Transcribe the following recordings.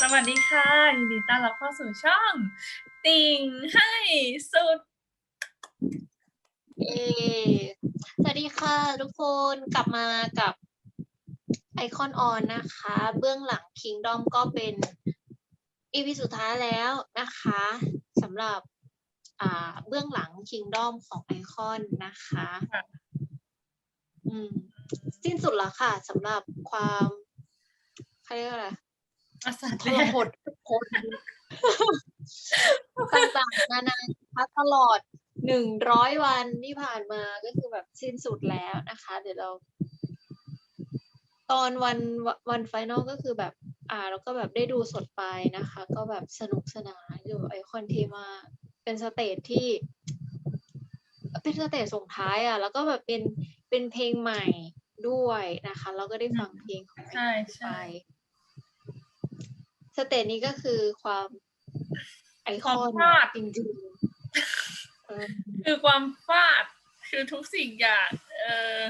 สวัสดีค่ะยินดีต้อนรับเข้าสู่ช่อง ติ่งให้สุดเอสวัสดีค่ะทุกคนกลับมากับไอคอนออนนะคะ เบื้องหลัง Kingdom ก็เป็นอีพีสุดท้ายแล้วนะคะสำหรับอ่าเบื้องหลัง Kingdom ของไอคอนนะคะ ค่ะ อืม สิ้นสุดแล้วค่ะสำหรับความเขาเรียกว่าอะไร อาสาทแรรกหดคนต่างๆนานานะคะตลอดหนึ่งร้อยวันที่ผ่านมาก็คือแบบสิ้นสุดแล้วนะคะ เดี๋ยวเรา ตอนวันวันไฟนอลก็คือแบบ อ่าเราก็แบบได้ดูสดไปนะคะ ก็แบบสนุกสนานอยู่ไอคอนทีมาเป็นสเตจที่ เป็นสเตจส่งท้ายอะ แล้วก็แบบเป็นเป็นเพลงใหม่ด้วยนะคะ เราก็ได้ฟังเพลงของใช่ไปใช่ สเตจนี้ก็คือความไอคความอนฟาดจริงๆเออคือความฟาด คือทุกสิ่งอย่างเออ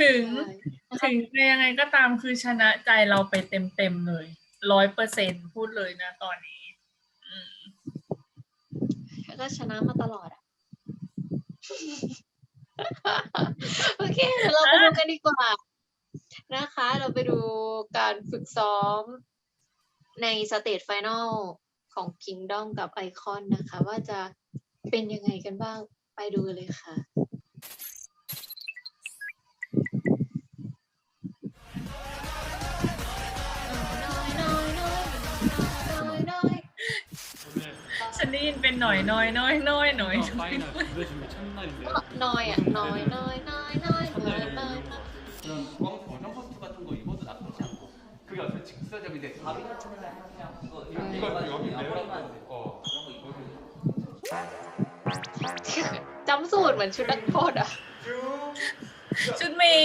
ถึง ใช่ถึงจะยังไงก็ตามคือชนะใจเราไปเต็มเต็มๆเลยร้อยเปอร์เซ็นพูดเลยนะตอนนี้ อืมแล้วก็ชนะมาตลอดอะ โอเคเดี๋ยวเราไปดูกันดีกว่า นะคะ เราไปดูการฝึกซ้อม ในสเตจไฟนอลของ Kingdom กับไอคอนนะคะ ว่าจะเป็นยังไงกันบ้างไปดูกันเลยค่ะ ฉันได้ยินเป็นหน่อยน้อยน้อยน้อยหน่อย 파이널 구해주면 첫날인데요. น้อยอ่ะน้อยน้อยน้อยน้อยน้อยน้อย 그런 구 어떤 직사적인데 바로 이거 여기 내려고 어 จำสูตรเหมือนชุดนักโทษอ่ะ ชุดหมี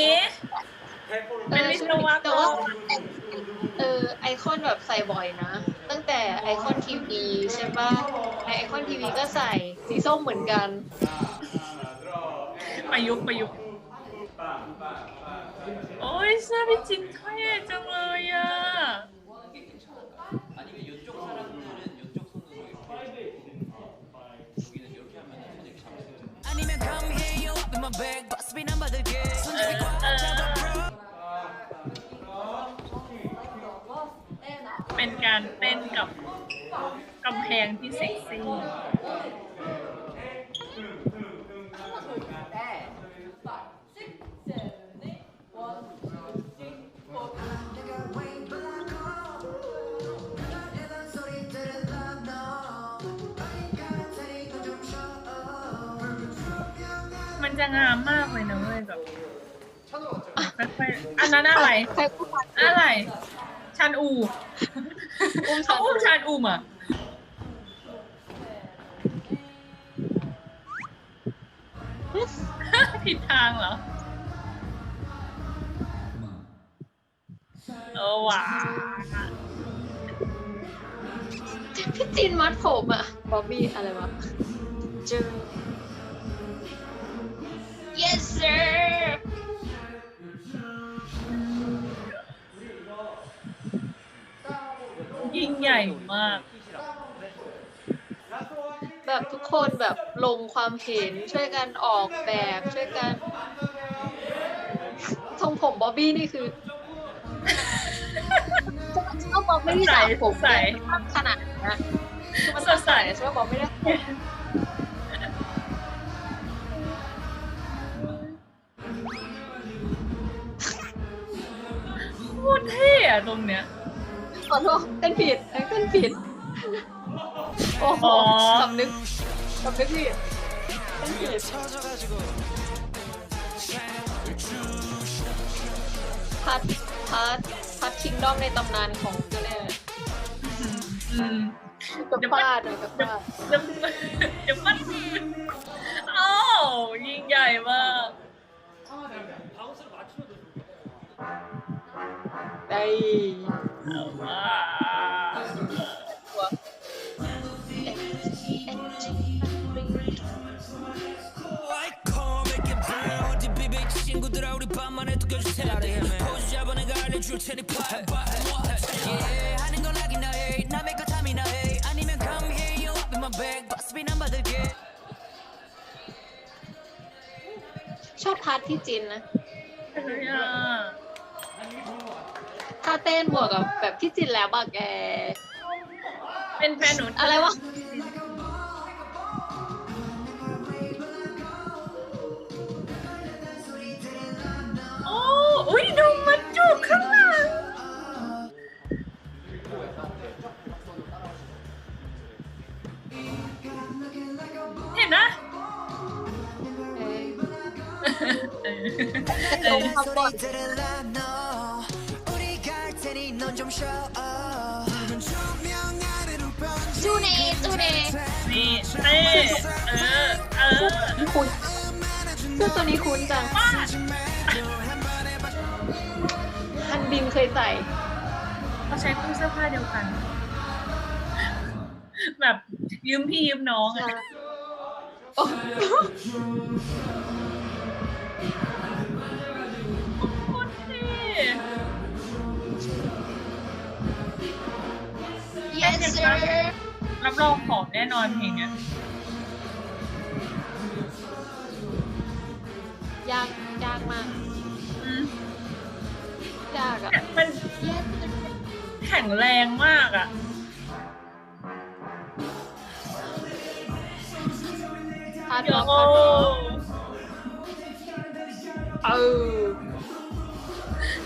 เป็นวิศวกร แต่ว่าเออไอคอนแบบใส่บ่อยนะ ตั้งแต่ไอคอนทีวีใช่ปะไอคอนทีวีก็ใส่สีส้มเหมือนกัน ประยุกต์ประยุกต์ โอ้ยเสื้อพี่จินเท่จังเลยอ่ะ 아니면 이쪽 사람들은 이쪽 손으로 이렇게 여기는 이렇게 하면 손을 이렇게 잡을 수 있죠. 아니면 come here you in my bag 버스비 난 받을게 เออเออเป็นการเต้นกับกำแพงที่เซ็กซี่ มันจะงามมากเลยนะเว้ยแบบค่อยๆอันนั้นอะไร ใครพูดมาอะไร ชันอูอุ้มเขาฉันอุ้มชันอูมอะผิดทางเหรอ เออว่ะพี่จินมัดผมอะบอบบี้อะไรวะเจอ yes sir ยิ่งใหญ่มาก แบบทุกคนแบบลงความเห็นช่วยกันออกแบบช่วยกันทรงผมบ๊อบบี้นี่คือชอบบ๊อบไม่ได้สระผมใส่เนี่ยมันขนาดนี้นะคือมันสดใสใช่ไหมบ๊อบไม่ได้ อะตรงเนี้ยขอโทษเต้นผิดเต้นผิด โอ้โหสำนึกสำนึกผิดเต้นผิดพัดพัดพัดคิงด้อมในตำนานของเจ้าแน่กับพลาดเลยกัพลาดจะพลาดอ้าวยิ่งใหญ่มาก Ay. 친구들아 우리 밤만 해도 결제해야 돼 포즈 잡아내가 알려줄 테니 파이 파이 하는 걸 하긴 나해 남의 거 탐이나 해 아니면 come here you up in my bag 버스비 난 받을게 ชอบพาร์ทที่จินนะ ถ้าเต้นบวกกับแบบที่จินแล้วบะแก เป็นแฟนหนูอะไรวะ โอ้อุ้ยนมมันจุกข้างหลังเห็นนะเอ้แตรงคำบท จูเนจูเนนี่เต้เออ เออคุณชื่อตัวนี้คุ้นจังฮันบินเคยใส่เขาใช้ตู้เสื้อผ้าเดียวกัน แบบยืมพี่ยืมน้องอะ yes sir รับรองผอมแน่นอนเพลงเนี้ยยากยากมากอืมยากอะมันแข็งแรงมากอะพาร์ทโยร็อกพาร์ทร็อกเออ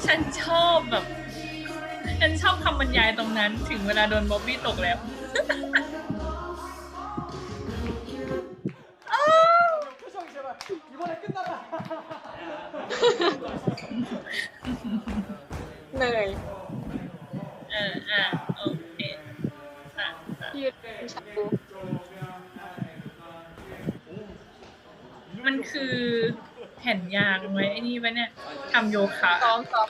ฉันชอบแบบ ฉันชอบคำบรรยายตรงนั้น ถึงเวลาโดนบ๊อบบี้ตกแล้วเหนื่อยเอออะโอเคอะอะยืดชาบูมันคือแผ่นยางไว้ไอ้นี่ปะเนี่ยทำโยคะซ้อมซ้อม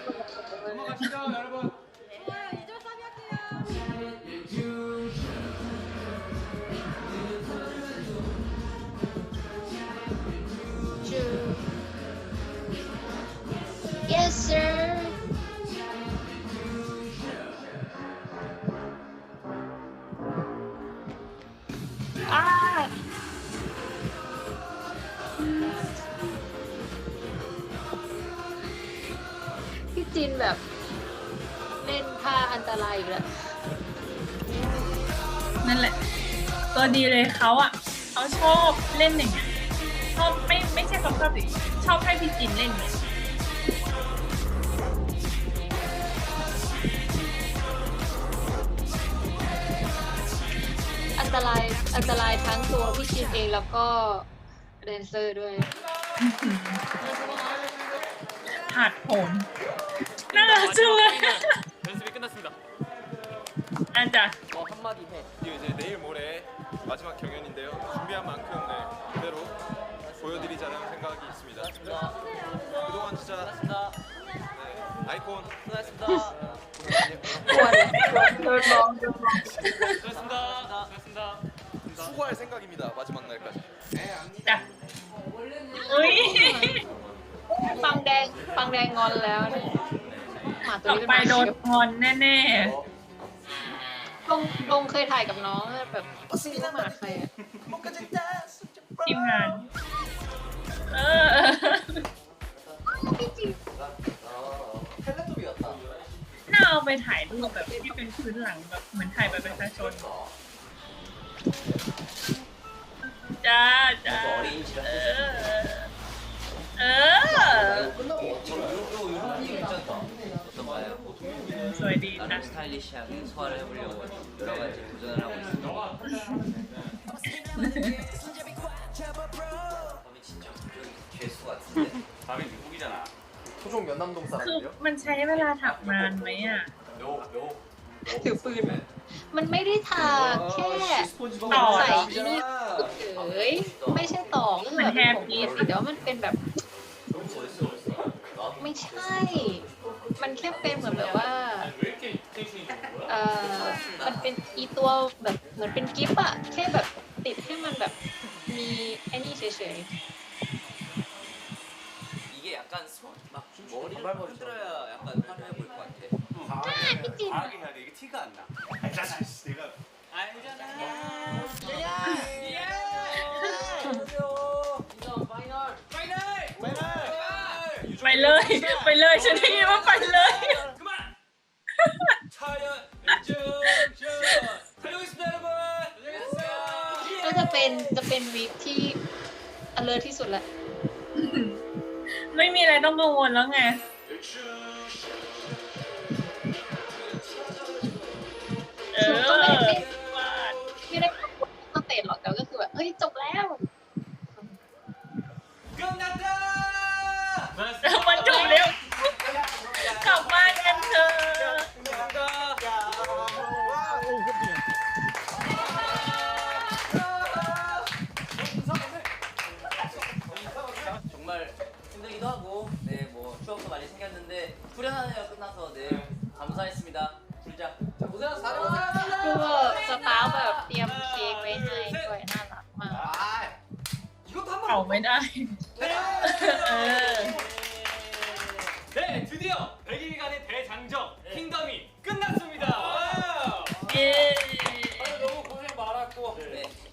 จินแบบเล่นท่าอันตรายอีกแล้วนั่นแหละ ตัวดีเลยเขาอะเขาชอบเล่นอย่างเงี้ยชอบไม่ไม่ใช่เขาชอบสิชอบให้พี่จินเล่นเนี่ยอันตรายอันตรายทั้งตัวพี่จินเองแล้วก็แดนเซอร์ด้วยผาดโผน น่ารักจังเลย 연습이 끝났습니다. อาจารย์ 뭐 한마디 해. 이게 이제 내일 모레 마지막 경연인데요. 준비한 만큼 네, 그대로 보여드리자는 생각이 있습니다. 그동안 진짜 네, 아이콘 ปวดโดนมองโดนมอง 수고하셨습니다. 수고하셨습니다. 수고할 생각입니다. 마지막 날까지. จ้ะอุ้ย ปังแดงปังแดงงอนแล้วเนี่ย หมาตัว ต่อ นี้เป็น ไป หมา โดน เขียว งอนแน่ ลงลงเคยถ่ายกับน้องแบบซื้อหมาใครอะ ๆทีมงาน เออ น่าเอาไปถ่ายรูปแบบที่เป็นพื้นหลังแบบเหมือนถ่ายแบบประชาชน จ้าจ้า 그래서 어린이집을 เอ 하셨습니다. อ เออ 끝나고 저 요, 요, 요런 분위기 괜찮다. 어떤가요? สวยดีนะ 나름 스타일리시하게 소화를 해보려고 여러 가지 도전을 하고 있습니다. 다음에 진짜 저기 죄수 같은데? 다음에 미국이잖아. 토종 연남동 คือ 사람인데요. มันใช้เวลาถักนานไหมอ่ะ 요, 요. ถือปืนมันไม่ได้ทาแค่ ต่อ ใส่ เหรอ อีนี่เฉยไม่ใช่ต่อก็คือแบบผมปกติแต่ว่ามันเป็นแบบ 너무 멋있어, 멋있어. 나? ไม่ใช่ มันแค่เป็นเหมือนแบบว่า 왜 이렇게 텐션이 좋은 거야? เอ่อ มันเป็นอีตัวแบบเหมือนเป็นกิฟต์อะแค่แบบติดให้มันแบบมีไอ้นี่เฉย 이게 약간 손, 막 머리를 흔들어야 약간 화려해 보일 것 같아. 삐진. 과하게 해야 돼. 이게 티가 안 나. ปเลย ไปเลยฉันได้ยินว่าไปเลย ก็จะเป็นจะเป็นวีคที่ alert ที่สุดแหละ ไม่มีอะไรต้องกังวลแล้วไง เออ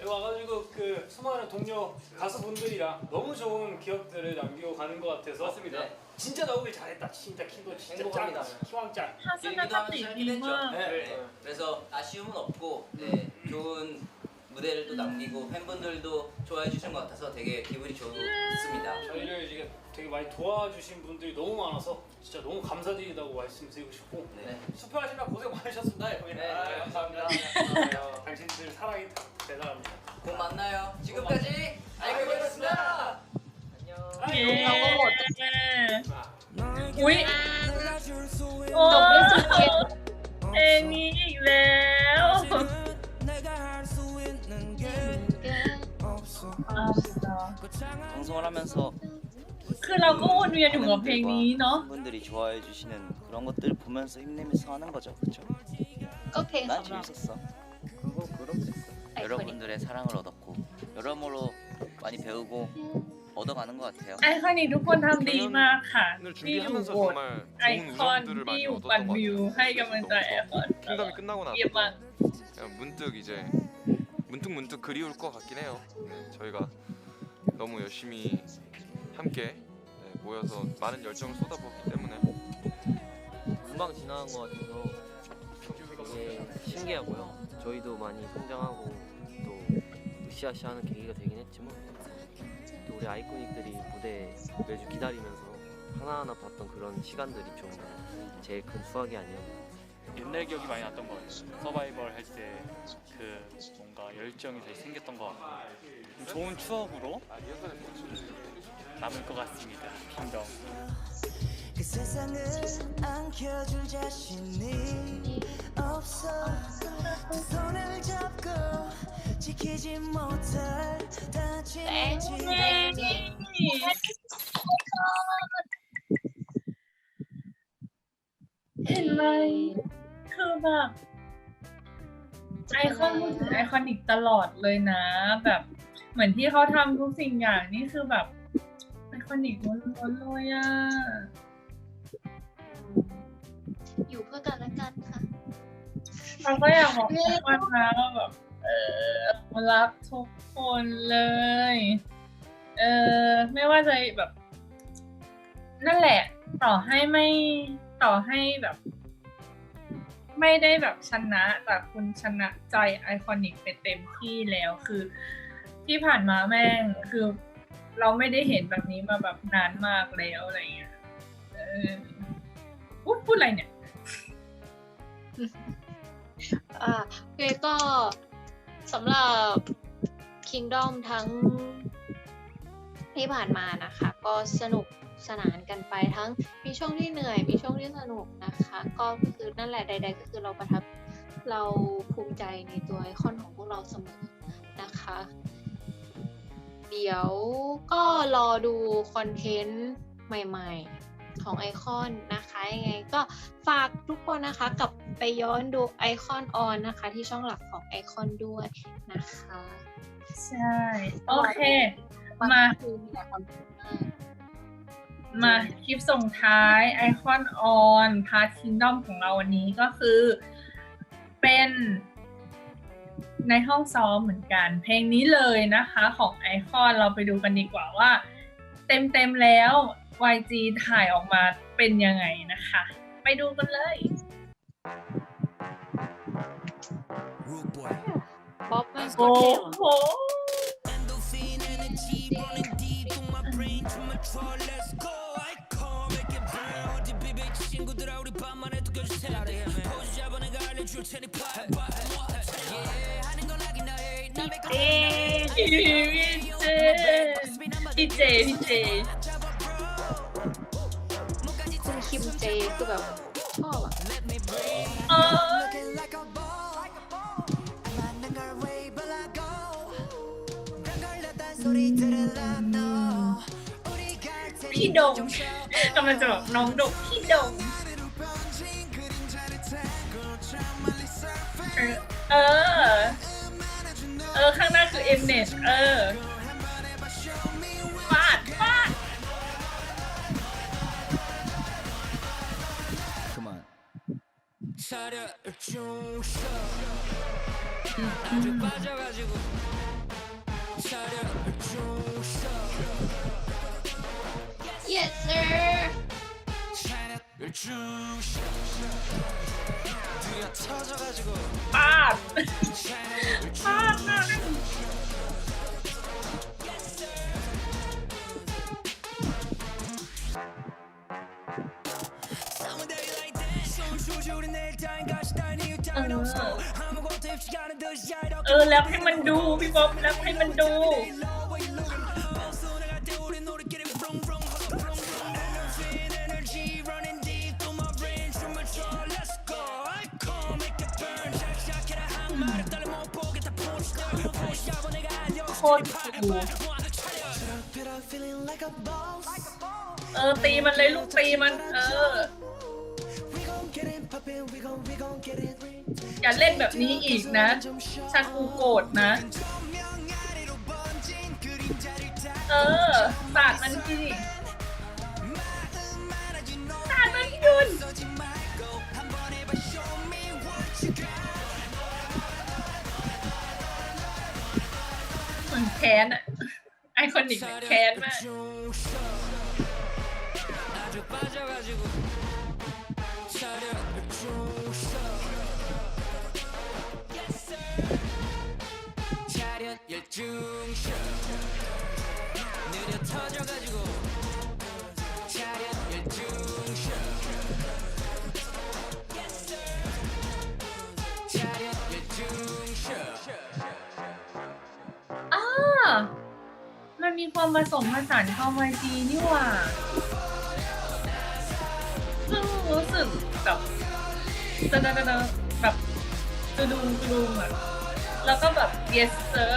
와가지고 그 수많은 동료 가수분들이랑 너무 좋은 기억들을 남기고 가는 것 같아서 맞습니다. 네. 진짜 나오길 잘했다. 진짜 킹도 진짜 짱이다. 행복합니다. 키왕짱. 하승한 탑도 있겠죠 네. 그래서 아쉬움은 없고 네, 좋은 무대를 또 남기고 팬분들도 좋아해 주신 것 같아서 되게 기분이 좋습니다. 저희를 이제 되게 많이 도와주신 분들이 너무 많아서 진짜 너무 감사드린다고 말씀드리고 싶고 네. 투표하시느라 고생 많으셨습니다 네, 아, 감사합니다. 감사합니다. 당신들 사랑이 대단합니다. 곧 만나요. 지금까지 알고였습니다. 안녕. 예. 오이. 오. 애니 왜요? 방송을 하면서 คือเราก็วนเวียนอยู่กับเพลงนี้เนาะ 분들이 좋아해 주시는 그런 것들을 보면서 힘내면서 하는 거죠, 그렇죠? ก็เพลง 난 สำหรับ 재밌었어. ไอคอนิก 여러분들의 사랑을 얻었고 여러모로 많이 배우고 얻어가는 것 같아요. ไอคอนิกทุกคนทำดีมากค่ะ 오늘 ที่อยู่ 준비하면서 โบสถ์ 정말 ไอ 좋은 คอน 우정들을 ที่ 많이 อยู่ปั่น 얻었던 것 วิว 같아요. ให้กำลังใจไอคอน 킹덤이 끝나고 เยี่ยม 나서 มาก 그냥 문득 이제 문득 문득 그리울 것 같긴 해요. 네, 저희가 너무 열심히 함께 네, 모여서 많은 열정을 쏟아부었기 때문에 금방 지나간 것 같아서 되게 신기하고요. 저희도 많이 성장하고 또 으쌰으쌰하는 계기가 되긴 했지만 또 우리 아이코닉들이 무대 매주 기다리면서 하나하나 봤던 그런 시간들이 좀 제일 큰 수확이 아니었나. 옛날 기억이 많이 났던 것 같아요. 서바이벌 할 때 그 뭔가 열정이 되게 생겼던 것 같고 좋은 추억으로 남을 것 같습니다. 킹덤. 그 세상을 안겨줄 자신이 없어 두 손을 잡고 지키지 못할 다짐을 เห็นไหมคือแบบไอคอนพูดถึงไอคอนิกตลอดเลยนะ แบบเหมือนที่เขาทำทุกสิ่งอย่างนี่คือแบบไอ คอนิกล้วนๆเลยอะ อยู่เพื่อกันและกันค่ะ เราก็อยากบอกทุกคนนะว่าแบบ เออรักทุกคนเลย เออไม่ว่าจะแบบ นั่นแหละ ต่อให้ไม่ต่อให้แบบ ไม่ได้แบบชนะ แต่คุณชนะใจไอคอนิกไปเต็มที่แล้วคือที่ผ่านมาแม่งคือ เราไม่ได้เห็นแบบนี้มาแบบนานมากแล้วอะไรเงี้ยเออพูดพูดอะไรเนี่ยอ่าโอเคก็สำหรับ Kingdom ทั้งที่ผ่านมานะคะ ก็สนุกสนานกันไปทั้งมีช่วงที่เหนื่อยมีช่วงที่สนุกนะคะ ก็คือนั่นแหละใด ๆ ก็คือเราประทับเราภูมิใจในตัวไอคอนของพวกเราเสมอนะคะ เดี๋ยวก็รอดูคอนเทนต์ใหม่ๆ ของไอคอนนะคะยังไงก็ฝากทุกคนนะคะกับไปย้อนดูไอคอนออนนะคะ ที่ช่องหลักของไอคอนด้วยนะคะ ใช่ โอเค มาคือมีหลายความสุขมากมาคลิปส่งท้ายไอคอนออนพาร์ทคิงดอมของเราวันนี้ก็คือเป็น ในห้องซ้อมเหมือนกัน เพลงนี้เลยนะคะของไอคอนเราไปดูกันดีกว่าว่า เต็มเต็มๆแล้ว YG ถ่ายออกมาเป็นยังไงนะคะ ไปดูกันเลย Rude boy ป๊อปมัน โอ้โห Endorphin energy running deep through my brain premature let's go icon make it burn 어디 비비 친구들아 우리 밤만에 두겨줄 텐데 포즈 잡아 내가 알려줄 테니 파이 파이 yeah เอ้ยพี่เจพี่เจพี่เจคุณคิมเจคือแบบชอบอะพี่ดงกำลังจะบอกน้องดงพี่ดงเออ เออ ข้างหน้าคือ Mnet เออฟาดฟาด Come on. เยสเซอร์ ปาดปาดนะเออแล้วให้มันดูพี่บอมแล้วให้มันดู ตรเออตีมันเลยลูกตีมัน เออ อย่าเล่นแบบนี้อีกนะชักกูโกรธนะ เออสาดมันทีสาดมันยุ่น ค้นอะไอคอนิกแค้นมาก มีความผสมผสานเข้ามาจีนี่หว่าซึ่งรู้สึกแบบตะดะดะดแบบตูดูตูดูอะแล้วก็แบบ yes sir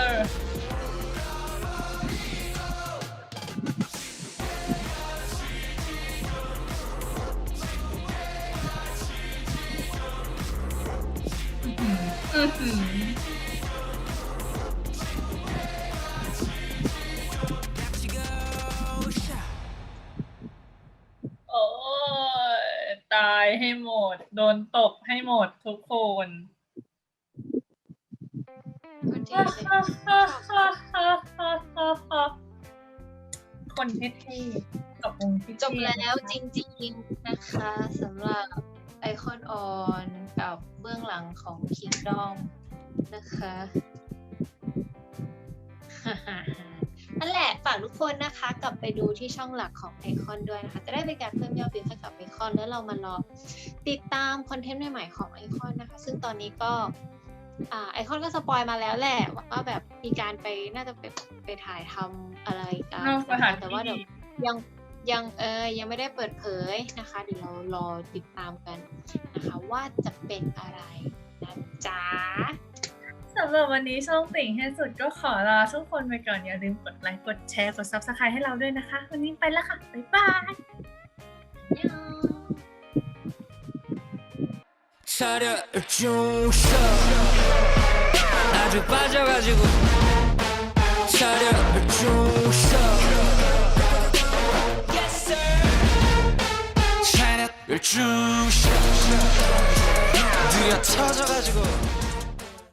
โดนตบให้หมดทุกคนคนที่เคยคนเท่ๆกับวงที่จบแล้วจริงๆนะคะสำหรับไอคอนออนกับเบื้องหลังของ Kingdom นะคะ นั่นแหละฝากทุกคนนะคะ กลับไปดูที่ช่องหลักของไอคอนด้วยนะคะ จะได้เป็นการเพิ่มยอดวิวให้กับไอคอนแล้วเรามารอติดตามคอนเทนต์ใหม่ๆของไอคอนนะคะ ซึ่งตอนนี้ก็อ่าไอคอนก็สปอยมาแล้วแหละว่าแบบมีการไปน่าจะไปไปถ่ายทำอะไรกันนอกสนะถาคะนแต่ว่าเดี๋ยวที่ยังยังเออยังไม่ได้เปิดเผยนะคะ เดี๋ยวเรารอติดตามกันนะคะ ว่าจะเป็นอะไรนะจ๊ะ สำหรับวันนี้ช่องติ่งให้สุดก็ขอลาทุกคนไปก่อน อย่าลืมกดไลค์ กดแชร์ กด subscribe ให้เราด้วยนะคะ วันนี้ไปแล้วค่ะ บ๊ายบาย 차려 중쇼 아주 빠져가지고 차려 중쇼 yes sir 차려 중쇼 느려 터져가지고